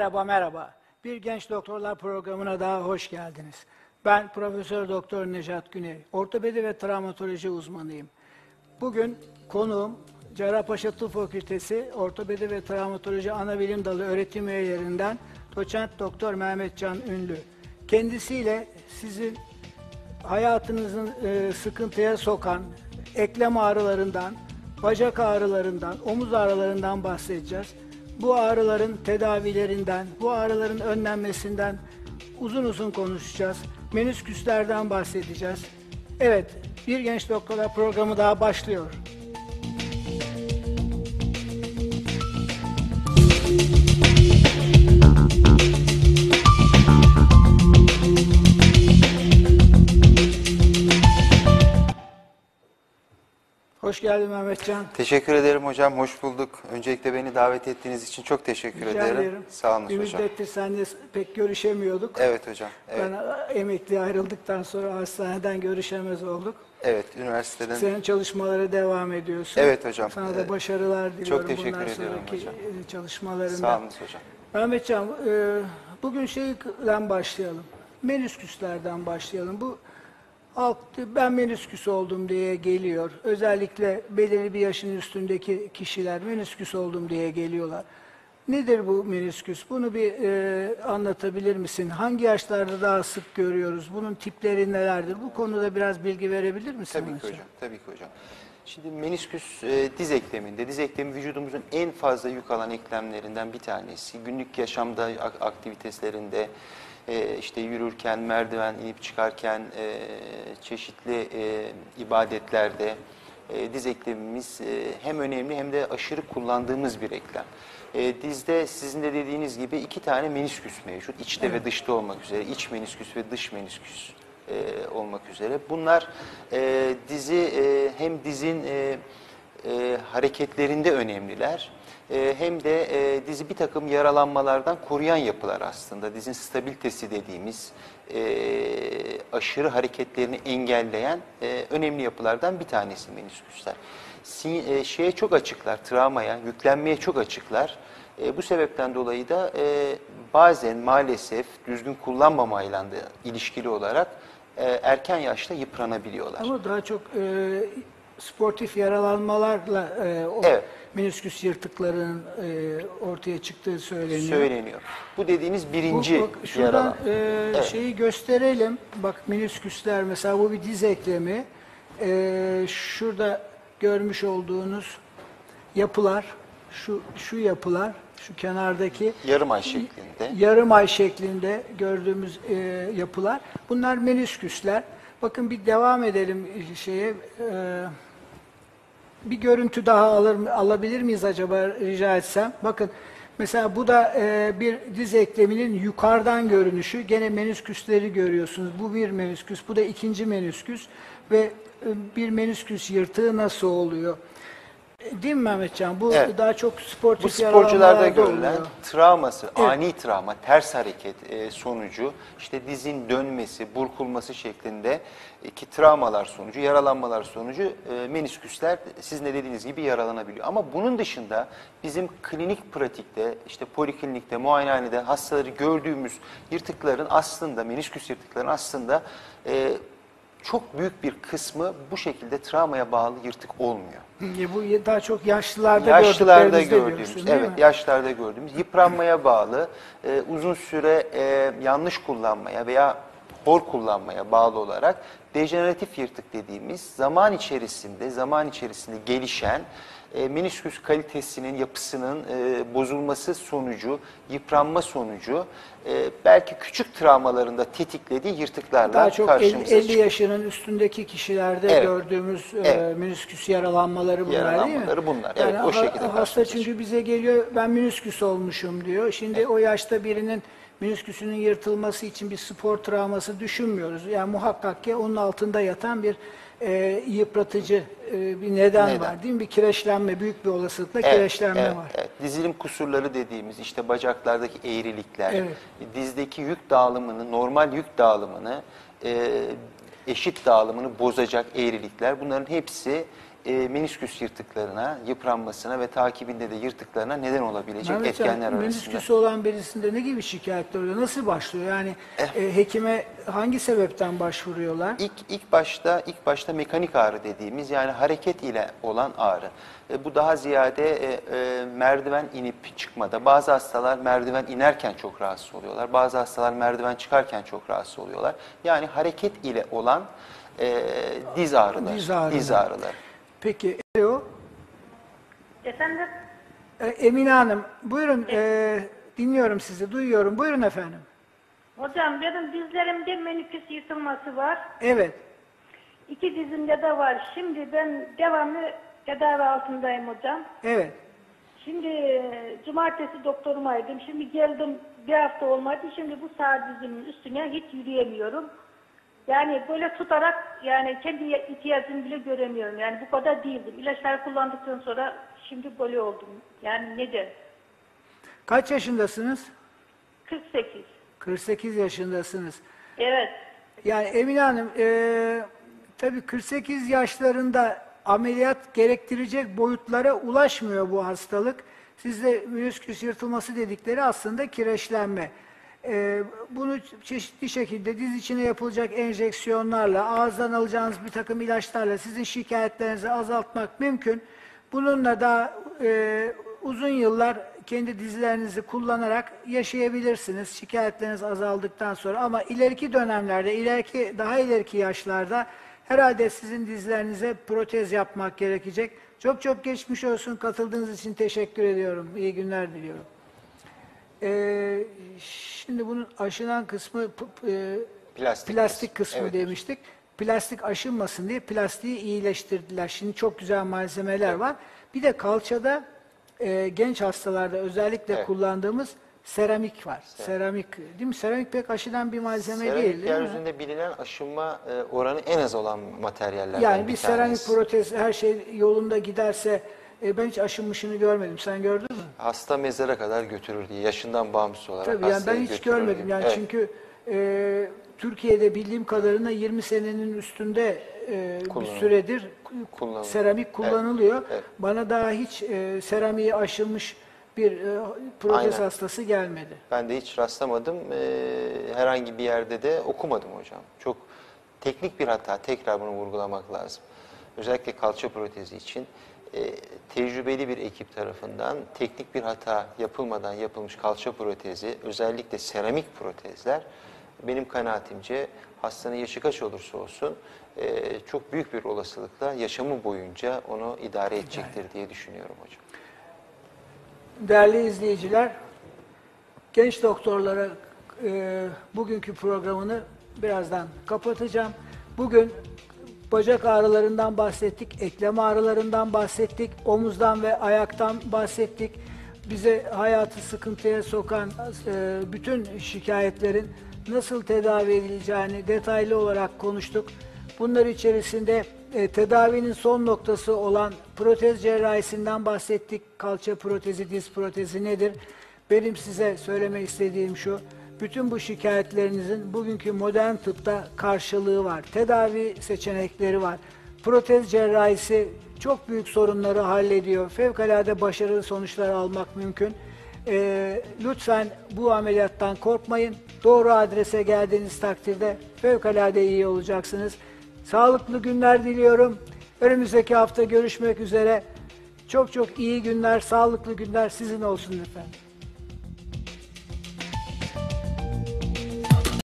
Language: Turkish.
Merhaba, merhaba. Bir Genç Doktorlar programına daha hoş geldiniz. Ben Profesör Doktor Necat Güney, ortopedi ve travmatoloji uzmanıyım. Bugün konuğum Cerrahpaşa Tıp Fakültesi Ortopedi ve Travmatoloji Anabilim Dalı öğretim üyelerinden Doçent Doktor Mehmet Can Ünlü. Kendisiyle sizin hayatınızın e, sıkıntıya sokan eklem ağrılarından, bacak ağrılarından, omuz ağrılarından bahsedeceğiz. Bu ağrıların tedavilerinden, bu ağrıların önlenmesinden uzun uzun konuşacağız. Menüsküslerden bahsedeceğiz. Evet, Bir Genç Doktorlar programı daha başlıyor. Hoş geldin Mehmetcan. Teşekkür ederim hocam. Hoş bulduk. Öncelikle beni davet ettiğiniz için çok teşekkür Rica ederim. ederim. Sağ olun Bir hocam. müddettir seninle pek görüşemiyorduk. Evet hocam. Evet. Ben emekli ayrıldıktan sonra hastaneden görüşemez olduk. Evet, üniversiteden. Senin çalışmalara devam ediyorsun. Evet hocam. Sana da başarılar diliyorum teşekkür bundan ediyorum hocam. e, çalışmalarında. Sağ olun hocam. Mehmetcan, e, bugün şeyden başlayalım. Menüsküslerden başlayalım. Bu halk ben menüsküs oldum diye geliyor. Özellikle belirli bir yaşın üstündeki kişiler menüsküs oldum diye geliyorlar. Nedir bu menüsküs? Bunu bir e, anlatabilir misin? Hangi yaşlarda daha sık görüyoruz? Bunun tipleri nelerdir? Bu konuda biraz bilgi verebilir misin? Tabii ki hocam. Tabii ki hocam. Şimdi menisküs e, diz ekleminde. Diz eklemi vücudumuzun en fazla yük alan eklemlerinden bir tanesi. Günlük yaşamda ak- aktivitelerinde e, işte yürürken, merdiven inip çıkarken, e, çeşitli e, ibadetlerde e, diz eklemimiz e, hem önemli hem de aşırı kullandığımız bir eklem. E, dizde sizin de dediğiniz gibi iki tane menisküs mevcut. İçte ve dışta olmak üzere. iç menisküs ve dış menisküs e, olmak üzere. Bunlar e, dizi e, hem dizin e, e, hareketlerinde önemliler. E, hem de e, dizi bir takım yaralanmalardan koruyan yapılar aslında. Dizin stabilitesi dediğimiz e, aşırı hareketlerini engelleyen e, önemli yapılardan bir tanesi menisküsler. Sin- e, şeye çok açıklar, travmaya, yüklenmeye çok açıklar. E, bu sebepten dolayı da e, bazen maalesef düzgün kullanmamayla da ilişkili olarak e, erken yaşta yıpranabiliyorlar. Ama daha çok e, sportif yaralanmalarla e, o Evet. menisküs yırtıklarının e, ortaya çıktığı söyleniyor. Söyleniyor. Bu dediğiniz Bu, birinci bak, şuradan yaralan. e, şeyi gösterelim. Bak menisküsler mesela bu bir diz eklemi. E, şurada görmüş olduğunuz yapılar, şu şu yapılar, şu kenardaki Yarım ay şeklinde. yarım ay şeklinde gördüğümüz e, yapılar. Bunlar menisküsler. Bakın bir devam edelim şeye. e, bir görüntü daha alır alabilir miyiz acaba rica etsem? Bakın mesela bu da e, bir diz ekleminin yukarıdan görünüşü. Gene menisküsleri görüyorsunuz. Bu bir menisküs, bu da ikinci menisküs ve e, bir menisküs yırtığı nasıl oluyor? Değil mi Mehmetcan? Bu Evet. daha çok sportif Bu sporcularda yaralanmalarda görülen oluyor. travması, ani travma, ters hareket e, sonucu, işte dizin dönmesi, burkulması şeklinde ki travmalar sonucu, yaralanmalar sonucu e, menisküsler sizin de dediğiniz gibi yaralanabiliyor. Ama bunun dışında bizim klinik pratikte, işte poliklinikte, muayenehanede hastaları gördüğümüz yırtıkların aslında, menisküs yırtıkların aslında e, çok büyük bir kısmı bu şekilde travmaya bağlı yırtık olmuyor. Ya Bu daha çok yaşlılarda Yaşlılarda gördüğümüz, evet mi? yaşlarda gördüğümüz yıpranmaya bağlı, e, uzun süre e, yanlış kullanmaya veya hor kullanmaya bağlı olarak dejeneratif yırtık dediğimiz zaman içerisinde zaman içerisinde gelişen e, menisküs kalitesinin yapısının e, bozulması sonucu, yıpranma sonucu e, belki küçük travmalarında tetiklediği yırtıklarla Daha çok karşımıza 50 çıkıyor. yaşının üstündeki kişilerde Evet. gördüğümüz e, Evet. menisküs yaralanmaları bunlar değil mi? Yaralanmaları bunlar. Evet, o şekilde Hasta çünkü bize geliyor ben menisküs olmuşum diyor. Şimdi o yaşta birinin menisküsünün yırtılması için bir spor travması düşünmüyoruz. Yani muhakkak ki onun altında yatan bir e, yıpratıcı e, bir neden, Neden. var değil mi? Bir kireçlenme, büyük bir olasılıkla Evet, kireçlenme evet, var. evet. Dizilim kusurları dediğimiz işte bacaklardaki eğrilikler, Evet. dizdeki yük dağılımını, normal yük dağılımını, e, eşit dağılımını bozacak eğrilikler bunların hepsi e, menisküs yırtıklarına, yıpranmasına ve takibinde de yırtıklarına neden olabilecek Mehmet etkenler arasında. menisküsü olan birisinde ne gibi şikayetler oluyor? Nasıl başlıyor? Yani Eh. e, hekime hangi sebepten başvuruyorlar? İlk ilk başta ilk başta mekanik ağrı dediğimiz yani hareket ile olan ağrı. E, bu daha ziyade e, e, merdiven inip çıkmada. Bazı hastalar merdiven inerken çok rahatsız oluyorlar. Bazı hastalar merdiven çıkarken çok rahatsız oluyorlar. Yani hareket ile olan e, diz ağrıları. Diz ağrıları. Diz ağrıları. Peki, alo. Efendim? E, Emine Hanım, buyurun, e, dinliyorum sizi, duyuyorum. Buyurun efendim. Hocam benim dizlerimde meniküs yırtılması var. Evet, İki dizimde de var. Şimdi ben devamlı tedavi altındayım hocam. evet. Şimdi e, cumartesi doktoruma aydım. Şimdi geldim bir hafta olmadı. Şimdi bu sağ dizimin üstüne hiç yürüyemiyorum. Yani böyle tutarak yani kendi ihtiyacımı bile göremiyorum. Yani bu kadar değildim. İlaçlar kullandıktan sonra şimdi böyle oldum. Yani neden? Kaç yaşındasınız? 48. 48 yaşındasınız. Evet. Yani Emine Hanım, e, tabii 48 yaşlarında ameliyat gerektirecek boyutlara ulaşmıyor bu hastalık. Sizde menisküs yırtılması dedikleri aslında kireçlenme. E, bunu çeşitli şekilde diz içine yapılacak enjeksiyonlarla, ağızdan alacağınız bir takım ilaçlarla sizin şikayetlerinizi azaltmak mümkün. Bununla da e, uzun yıllar kendi dizilerinizi kullanarak yaşayabilirsiniz şikayetleriniz azaldıktan sonra ama ileriki dönemlerde, ileriki daha ileriki yaşlarda herhalde sizin dizlerinize protez yapmak gerekecek. Çok çok geçmiş olsun. Katıldığınız için teşekkür ediyorum. İyi günler diliyorum. Ee, şimdi bunun aşınan kısmı e, Plastik plastik kısmı. Evet. demiştik. Plastik aşınmasın diye plastiği iyileştirdiler. Şimdi çok güzel malzemeler var. Bir de kalçada e, genç hastalarda özellikle Evet. kullandığımız seramik var. Seramik değil mi? Seramik pek aşınan bir malzeme Seramik değil mi? yeryüzünde bilinen aşınma e, oranı en az olan materyallerden Yani bir bir seramik tanesi. protez her şey yolunda giderse e, ben hiç aşınmışını görmedim. Sen gördün mü? Hasta mezara kadar götürür diye yaşından bağımsız olarak Tabii yani ben hiç görmedim. diye. Yani Evet. çünkü e, Türkiye'de bildiğim kadarıyla 20 senenin üstünde e, bir süredir Kullanılıyor. seramik kullanılıyor. evet. Bana daha hiç e, seramiği aşılmış bir e, protez Aynen. hastası gelmedi. Ben de hiç rastlamadım. Ee, herhangi bir yerde de okumadım hocam. Çok teknik bir hata. Tekrar bunu vurgulamak lazım. Özellikle kalça protezi için e, tecrübeli bir ekip tarafından teknik bir hata yapılmadan yapılmış kalça protezi, özellikle seramik protezler benim kanaatimce hastanın yaşı kaç olursa olsun e, çok büyük bir olasılıkla yaşamı boyunca onu idare edecektir diye düşünüyorum hocam. Değerli izleyiciler, genç doktorlara e, bugünkü programını birazdan kapatacağım. Bugün bacak ağrılarından bahsettik, eklem ağrılarından bahsettik, omuzdan ve ayaktan bahsettik. Bize hayatı sıkıntıya sokan e, bütün şikayetlerin nasıl tedavi edileceğini detaylı olarak konuştuk. Bunlar içerisinde e, tedavinin son noktası olan protez cerrahisinden bahsettik. Kalça protezi, diz protezi nedir? Benim size söylemek istediğim şu. Bütün bu şikayetlerinizin bugünkü modern tıpta karşılığı var. Tedavi seçenekleri var. Protez cerrahisi çok büyük sorunları hallediyor. Fevkalade başarılı sonuçlar almak mümkün. Ee, lütfen bu ameliyattan korkmayın. Doğru adrese geldiğiniz takdirde fevkalade iyi olacaksınız. Sağlıklı günler diliyorum. Önümüzdeki hafta görüşmek üzere. Çok çok iyi günler, sağlıklı günler sizin olsun efendim.